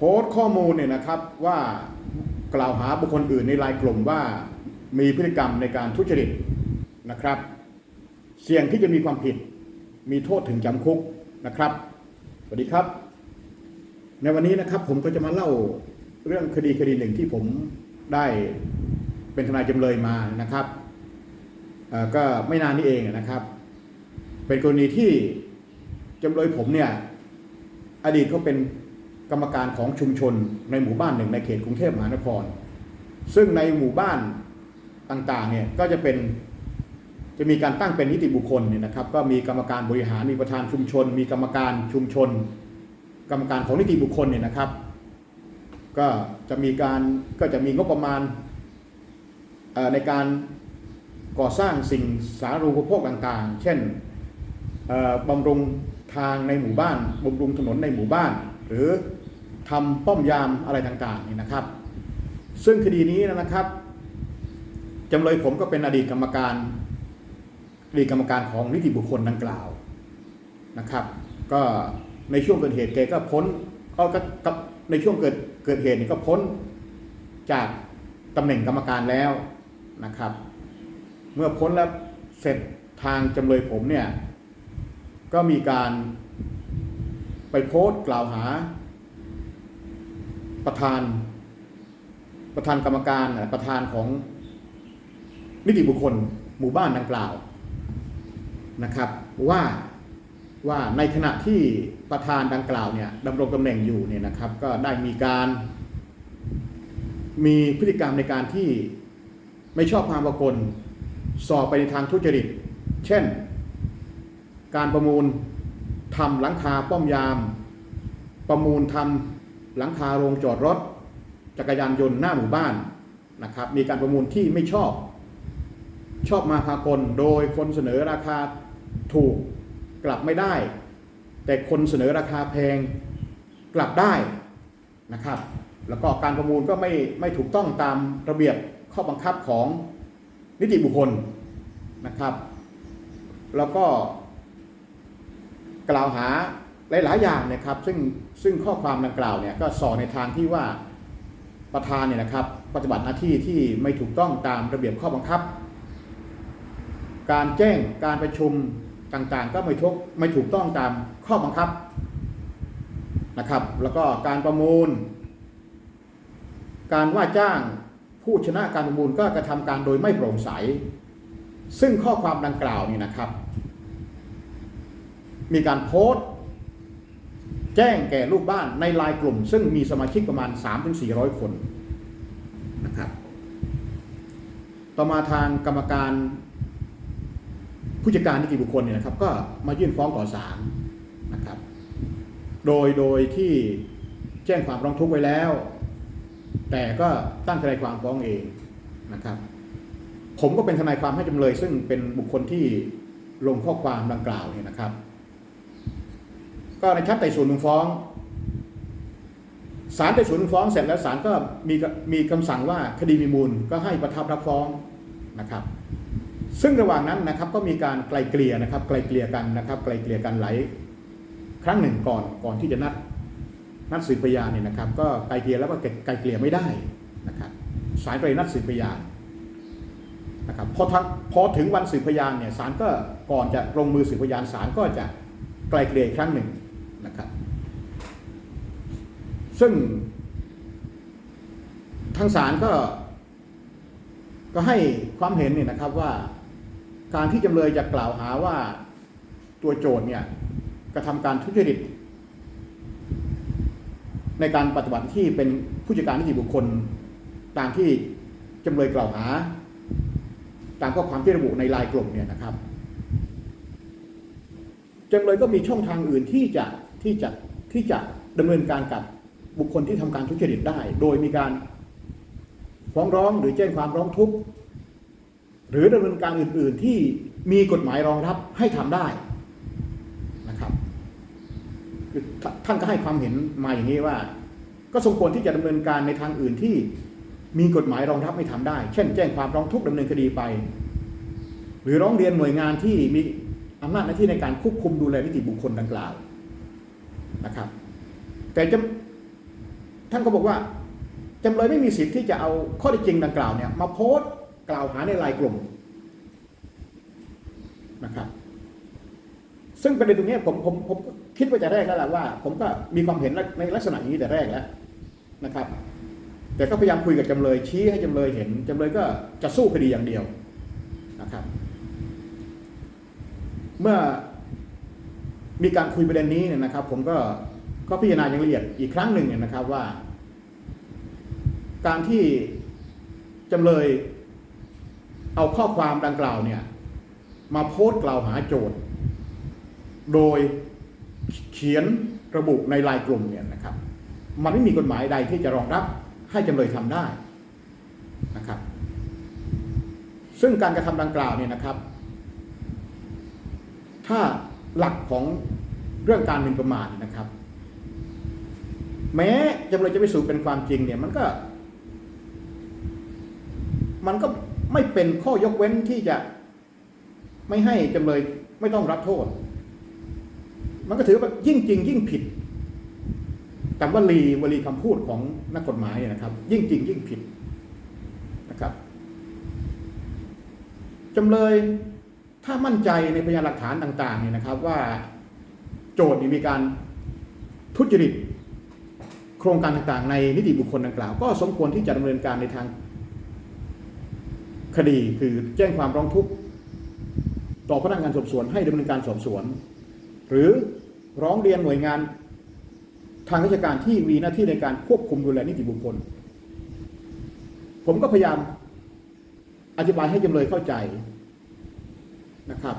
โพสต์ข้อมูลเนี่ยนะครับว่ากล่าวหาบุคคลอื่นในลน์กลุ่มว่ามีพฤติกรรมในการทุจริตนะครับ เสี่ยงที่จะมีความผิด มีโทษถึงจำคุกนะครับสวัสดีครับ ในวันนี้นะครับผมก็จะมาเล่าเรื่องคดีคดีหนึ่งที่ผมได้เป็นทนายจำเลยมานะครับก็ไม่นานนี้เองนะครับ เป็นกรณีที่จำเลยผมเนี่ยอดีตเขาเป็น กรรมการของชุมชนในหมู่บ้านหนึ่งในเขตกรุงเทพมหานคร ซึ่งในหมู่บ้านต่างๆเนี่ยก็จะเป็นจะมีการตั้งเป็นนิติบุคคลเนี่ยนะครับ ก็มีกรรมการบริหารมีประธานชุมชน มีกรรมการชุมชน กรรมการของนิติบุคคลเนี่ยนะครับ ก็จะมีการก็จะมีงบประมาณในการก่อสร้างสิ่งสาธารณูปโภคต่างๆ เช่นบำรุงทางในหมู่บ้านบำรุงถนนในหมู่บ้าน หรือ ทำป้อมยามอะไรต่างๆนี่นะครับ ซึ่งคดีนี้นะครับจำเลยผมก็เป็นอดีตกรรมการอดีตกรรมการของนิติบุคคลดังกล่าวนะครับ ก็ในช่วงเกิดเหตุแกก็พ้นก็ก็ก็ในช่วงเกิดเกิดเหตุนี่ก็พ้นจากตำแหน่งกรรมการแล้วนะครับ เมื่อพ้นแล้วเสร็จทางจำเลยผมเนี่ยก็มีการไปโพสต์กล่าวหา ประธาน ประธานกรรมการประธานของนิติบุคคลหมู่บ้านดังกล่าวนะครับว่าว่าในขณะที่ประธานดังกล่าวเนี่ยดำรงตำแหน่งอยู่เนี่ยนะครับก็ได้มีการ มีพฤติกรรมในการที่ไม่ชอบความปรากลสอบไปในทางทุจริต เช่น การประมูลทำหลังคาป้อมยาม ประมูลทำ หลังคาโรงจอดรถ จักรยานยนต์หน้าหมู่บ้านนะครับ มีการประมูลที่ไม่ชอบ ชอบมาพากลโดยคนเสนอราคาถูกกลับไม่ได้ แต่คนเสนอราคาแพงกลับได้นะครับ แล้วก็การประมูลก็ไม่ไม่ถูกต้องตามระเบียบข้อบังคับของนิติบุคคลนะครับ แล้วก็กล่าวหาหลาย ๆ อย่างนะครับ ซึ่ง ซึ่งข้อความดังกล่าวเนี่ยก็สอนในทางที่ว่าประธานเนี่ยนะครับปฏิบัติหน้าที่ที่ไม่ถูกต้องตามระเบียบข้อบังคับ การแจ้งการประชุมต่างๆ ก็ไม่ทุกไม่ถูกต้องตามข้อบังคับนะครับ แล้วก็การประมูล การว่าจ้างผู้ชนะการประมูลก็กระทำการโดยไม่โปร่งใส ซึ่งข้อความดังกล่าวนี่นะครับ มีการโพสต์ แจ้งแก่ลูกบ้านในลน์กลุ่ม ซึ่งมีสมาชิกประมาณ 3-400 คนนะครับต่อมาทางกรรมการผู้จัดการนิติบุคคลเนี่ยนะครับ ก็มายื่นฟ้องต่อศาลนะครับ โดยโดยที่แจ้งความร้องทุกข์ไว้แล้ว แต่ก็ตั้งทนายความฟ้องเองนะครับ ผมก็เป็นทนายความให้จำเลย ซึ่งเป็นบุคคลที่ลงข้อความดังกล่าวเนี่ยนะครับ ก็ในชั้นไต่สวนมูลฟ้องศาลไต่สวนมูลฟ้องเสร็จแล้วศาลก็มีมีคำสั่งว่าคดีมีมูลก็ให้ประทับรับฟ้องนะครับ ซึ่งระหว่างนั้นนะครับก็มีการไกลเกลี่ยนะครับ ไกลเกลี่ยกันนะครับ ไกลเกลี่ยกันหลายครั้งหนึ่งก่อนก่อนที่จะนัดนัดสืบพยานเนี่ยนะครับ ก็ไกลเกลี่ยแล้วก็ไกลเกลี่ยไม่ได้นะครับศาลก็เลยนัดสืบพยานนะครับพอทั้งพอถึงวันสืบพยานเนี่ยศาลก็ก่อนจะลงมือสืบพยานศาลก็จะไกลเกลี่ยอีกครั้งหนึ่ง ซึ่งทางศาลก็ ก็ให้ความเห็นเนี่ยนะครับว่าการที่จำเลยจะกล่าวหาว่าตัวโจทย์เนี่ยกระทำการทุจริต ในการปฏิบัติที่เป็นผู้จัดการนิติบุคคล ตามที่จำเลยกล่าวหา ตามข้อความที่ระบุในลายกลุ่มเนี่ยนะครับจำเลยก็มีช่องทางอื่นที่จะที่จะที่จะดำเนินการกับ บุคคลที่ทำการทุจริตได้ โดยมีการฟ้องร้องหรือแจ้งความร้องทุกข์หรือดำเนินการอื่น ๆ ที่มีกฎหมายรองรับให้ทำได้นะครับคือท่านก็ให้ความเห็นมาอย่างนี้ว่า ก็สมควรที่จะดำเนินการในทางอื่นที่มีกฎหมายรองรับให้ทำได้ เช่น แจ้งความร้องทุกข์ดำเนินคดีไป หรือร้องเรียนหน่วยงานที่มีอำนาจหน้าที่ในการควบคุมดูแลนิติบุคคลดังกล่าวนะครับ แต่จะ ท่านก็บอกว่าจำเลยไม่มีสิทธิ์ที่จะเอาข้อเท็จจริงดังกล่าวเนี่ยมาโพสต์กล่าวหาในไลน์กลุ่มนะครับซึ่งประเด็นตรงนี้ผมผมผมก็คิดว่าจะแรกแล้วแหละว่า ผมก็มีความเห็นในลักษณะนี้แต่แรกแล้วนะครับ แต่ก็พยายามคุยกับจำเลยชี้ให้จำเลยเห็นจำเลยก็จะสู้คดีอย่างเดียวนะครับ เมื่อมีการคุยประเด็นนี้เนี่ยนะครับ ผมก็ ก็พิจารณาอย่างละเอียดอีกครั้งหนึ่งนะครับว่า การที่จำเลยเอาข้อความดังกล่าวเนี่ยมาโพสต์กล่าวหาโจทย์ โดยเขียนระบุในไลน์กลุ่มเนี่ยนะครับ มันไม่มีกฎหมายใดที่จะรองรับให้จำเลยทำได้นะครับ ซึ่งการกระทำดังกล่าวเนี่ยนะครับ ถ้าหลักของเรื่องการหมิ่นประมาทนะครับ แม้จำเลยจะไปสู่เป็นความจริงเนี่ยมันก็ มันก็ไม่เป็นข้อยกเว้นที่จะไม่ให้จำเลยไม่ต้องรับโทษ มันก็ถือว่ายิ่งจริง ยิ่งผิดแต่วลีวลีคำพูดของนักกฎหมายเนี่ยนะครับ ยิ่งจริง ยิ่งผิดนะครับจำเลยถ้ามั่นใจในพยานหลักฐานต่าง ๆ เนี่ยนะครับ ว่าโจทย์มีการทุจริต โครงการต่างๆ ในนิติบุคคลดังกล่าว ก็สมควรที่จะดำเนินการในทางคดีคือแจ้งความร้องทุกข์ต่อพนักงานสอบสวนให้ดำเนินการสอบสวน หรือร้องเรียนหน่วยงานทางราชการที่มีหน้าที่ในการควบคุมดูแลนิติบุคคล ผมก็พยายามอธิบายให้จำเลยเข้าใจนะครับ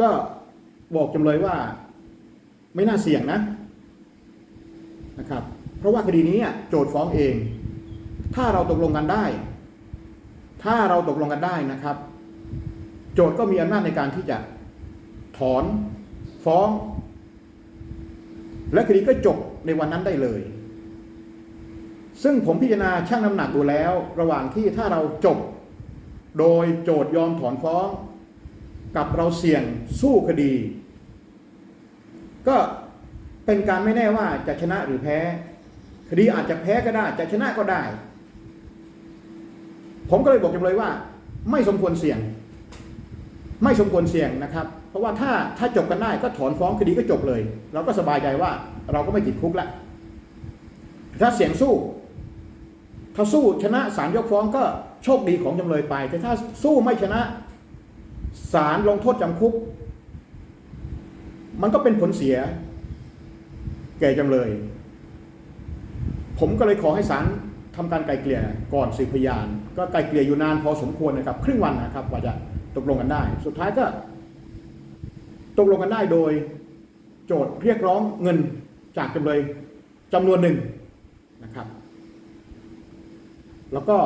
ก็บอกจำเลยว่าไม่น่าเสี่ยงนะ นะครับ เพราะว่าคดีนี้โจทย์ฟ้องเอง ถ้าเราตกลงกันได้ ถ้าเราตกลงกันได้นะครับ โจทย์ก็มีอำนาจในการที่จะถอนฟ้อง และคดีก็จบในวันนั้นได้เลย ซึ่งผมพิจารณาชั่งน้ำหนักดูแล้ว ระหว่างที่ถ้าเราจบ โดยโจทย์ยอมถอนฟ้อง กับเราเสี่ยงสู้คดี ก็ เป็นการไม่แน่ว่าจะชนะหรือแพ้ คดีอาจจะแพ้ก็ได้ จะชนะก็ได้ ผมก็เลยบอกจำเลยว่า ไม่สมควรเสี่ยง ไม่สมควรเสี่ยงนะครับ เพราะว่าถ้าถ้าจบกันได้ก็ถอนฟ้องคดีก็จบเลย เราก็สบายใจว่าเราก็ไม่ติดคุกล้วถ้าเสี่ยงสู้ ถ้าสู้ชนะศาลยกฟ้องก็โชคดีของจำเลยไป แต่ถ้าสู้ไม่ชนะศาลลงโทษจำคุก มันก็เป็นผลเสีย แก่จำเลย ผมก็เลยขอให้ศาลทำการไกลเกลี่ยก่อนสืบพยาน ก็ไกลเกลี่ยอยู่นานพอสมควรนะครับ ครึ่งวันนะครับกว่าจะตกลงกันได้ สุดท้ายก็ ตกลงกันได้โดยโจทย์เรียกร้องเงินจากจำเลยจำนวนหนึ่งนะครับ แล้วก็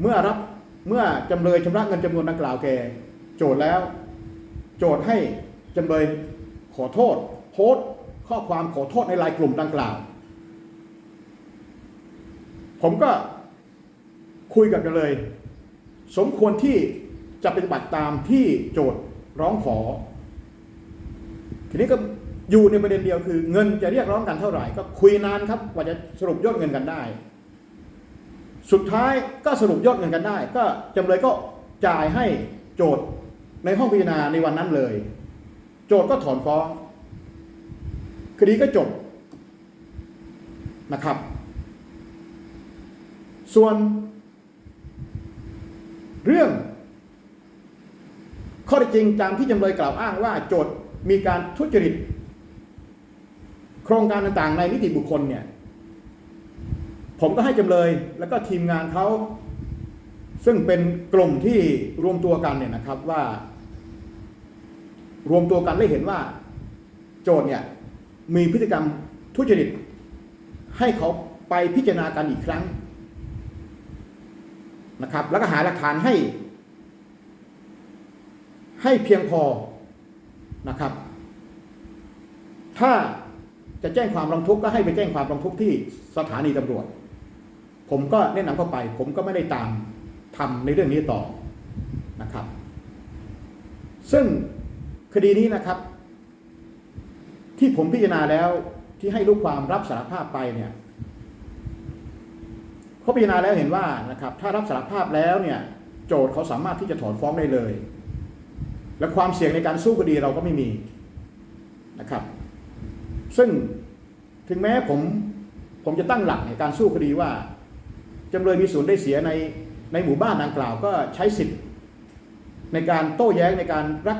เมื่อรับเมื่อจำเลยชำระเงินจำนวนดังกล่าวแก่โจทย์แล้ว โจทย์ให้จำเลยขอโทษ โพสต์ ข้อความขอโทษในไลน์กลุ่มดังกล่าว ผมก็คุยกับจำเลย สมควรที่จะปฏิบัติตามที่โจทย์ร้องขอ ทีนี้ก็อยู่ในประเด็นเดียวคือ เงินจะเรียกร้องกันเท่าไหร่ ก็คุยนานครับกว่าจะสรุปยอดเงินกันได้ สุดท้ายก็สรุปยอดเงินกันได้ ก็จำเลยก็จ่ายให้โจทย์ในห้องพิจารณาในวันนั้นเลย โจทย์ก็ถอนฟ้อง คดีก็จบนะครับ ส่วนเรื่อง ข้อท็จจริงตามที่จำเลยกล่าวอ้างว่าโจทย์มีการทุจริต โครงการต่างๆ ในนิติบุคคลเนี่ย ผมก็ให้จำเลยแล้วก็ทีมงานเขาซึ่งเป็นกลุ่มที่รวมตัวกันเนี่ยนะครับว่า รวมตัวกันได้เห็นว่า โจทย์เนี่ย มีพฤติกรรมทุจริต ให้เขาไปพิจารณากันอีกครั้งนะครับ แล้วก็หาหลักฐานให้ ให้เพียงพอนะครับ ถ้าจะแจ้งความร้องทุกข์ก็ให้ไปแจ้งความร้องทุกข์ที่สถานีตำรวจ ผมก็แนะนำเข้าไป ผมก็ไม่ได้ตามทำในเรื่องนี้ต่อนะครับ ซึ่งคดีนี้นะครับ ที่ผมพิจารณาแล้วที่ให้ลูกความรับสารภาพไปเนี่ยเขาพิจารณาแล้วเห็นว่านะครับ ถ้ารับสารภาพแล้วเนี่ย โจทย์เขาสามารถที่จะถอนฟ้องได้เลย และความเสี่ยงในการสู้คดีเราก็ไม่มีนะครับ ซึ่งถึงแม้ผมผมจะตั้งหลักในการสู้คดีว่าจำเลยมีส่วนได้เสียในในหมู่บ้านดังกล่าวก็ใช้สิทธิ์ ในการโต้แย้งในการรัก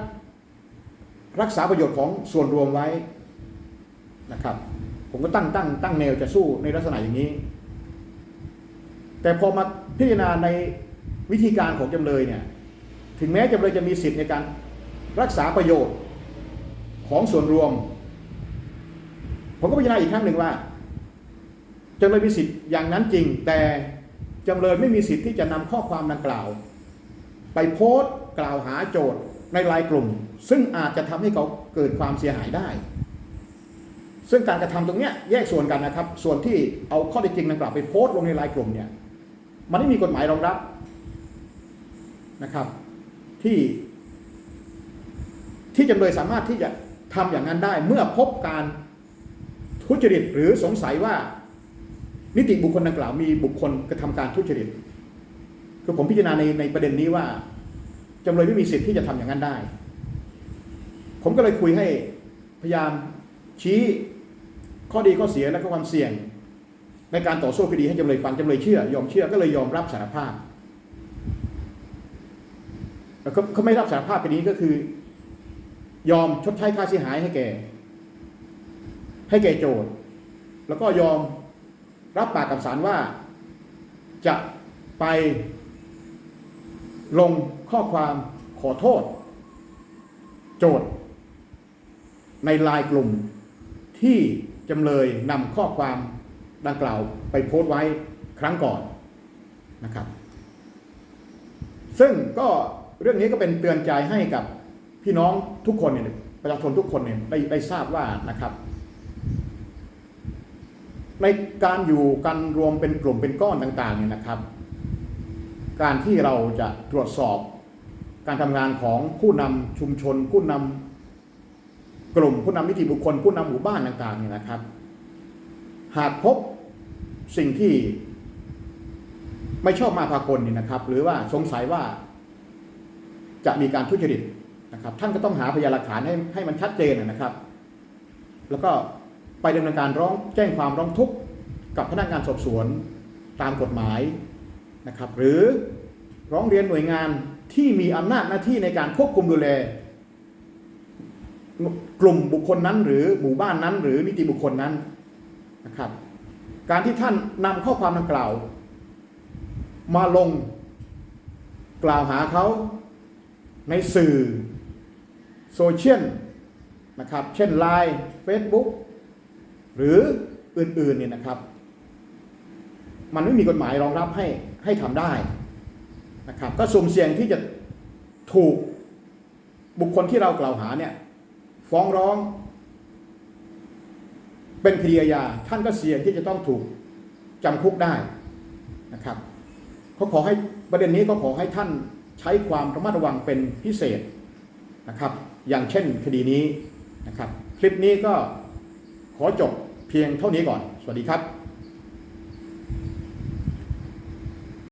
รักษาประโยชน์ของส่วนรวมไว้ นะครับ ผมก็ตั้งตั้งตั้งแนวจะสู้ในลักษณะอย่างนี้ แต่พอมาพิจารณาในวิธีการของจำเลยเนี่ย ถึงแม้จำเลยจะมีสิทธิ์ในการรักษาประโยชน์ของส่วนรวม ผมก็พิจารณาอีกครั้งหนึ่งว่าจำเลยมีสิทธิ์อย่างนั้นจริง แต่จำเลยไม่มีสิทธิ์ที่จะนำข้อความดังกล่าว ไปโพสต์กล่าวหาโจทย์ในไลน์กลุ่ม ซึ่งอาจจะทำให้เขาเกิดความเสียหายได้ ซึ่งการกระทำตรงนี้แยกส่วนกันนะครับ ส่วนที่เอาข้อเท็จจริงดังกล่าวไปโพสต์ลงในไลน์กลุ่มเนี่ย มันไม่มีกฎหมายรองรับนะครับ ที่ ที่จำเลยสามารถที่จะทำอย่างนั้นได้ เมื่อพบการทุจริตหรือสงสัยว่า นิติบุคคลดังกล่าวมีบุคคลกระทำการทุจริตคือผมพิจารณาในในประเด็นนี้ว่าจำเลยไม่มีสิทธิ์ที่จะทำอย่างนั้นได้ ผมก็เลยคุยให้พยายามชี้ ข้อดีข้อเสียและก็ความเสี่ยง ในการต่อสู้คดีให้จำเลยฟังจำเลยเชื่อยอมเชื่อก็เลยยอมรับสารภาพแล้วเขาไม่รับสารภาพคดีนี้ก็คือ ยอมชดใช้ค่าเสียหายให้แก่ ให้แก่โจทย์ แล้วก็ยอมรับปากกับศาลว่าจะไปลงข้อความขอโทษ โจทย์ ในลน์กลุ่มที่ จำเลยนำข้อความดังกล่าวไปโพสต์ไว้ครั้งก่อนนะครับ ซึ่งก็เรื่องนี้ก็เป็นเตือนใจให้กับพี่น้องทุกคนเนี่ยประชาชนทุกคนเนี่ยได้ได้ทราบว่านะครับ ในการอยู่กันรวมเป็นกลุ่มเป็นก้อนต่างๆเนี่ยนะครับ การที่เราจะตรวจสอบการทำงานของผู้นำชุมชนผู้นำ กลุ่มผู้นำนิติบุคคลผู้นำหมู่บ้านต่างๆเนี่ยนะครับ หากพบสิ่งที่ไม่ชอบมาพากลเนี่ยนะครับ หรือว่าสงสัยว่าจะมีการทุจริตนะครับ ท่านก็ต้องหาพยานหลักฐานให้ให้มันชัดเจนนะครับ แล้วก็ไปดำเนินการร้องแจ้งความร้องทุกข์กับพนักงานสอบสวนตามกฎหมายนะครับ หรือร้องเรียนหน่วยงานที่มีอำนาจหน้าที่ในการควบคุมดูแล กลุ่มบุคคลนั้น หรือหมู่บ้านนั้น หรือนิติบุคคลนั้นนะครับ การที่ท่านนำข้อความดังกล่าว มาลงกล่าวหาเขาในสื่อโซเชียลนะครับ เช่น Line Facebook หรืออื่นๆเนี่ยนะครับ มันไม่มีกฎหมายรองรับให้ให้ทำได้นะครับ ก็สุ่มเสี่ยงที่จะถูกบุคคลที่เรากล่าวหาเนี่ย ฟ้องร้อง เป็นคดีอาญาท่านก็เสี่ยงที่จะต้องถูกจำคุกได้นะครับเขาขอให้ประเด็นนี้ก็ขอให้ท่านใช้ความระมัดระวังเป็นพิเศษนะครับ อย่างเช่นคดีนี้นะครับ คลิปนี้ก็ขอจบเพียงเท่านี้ก่อน สวัสดีครับ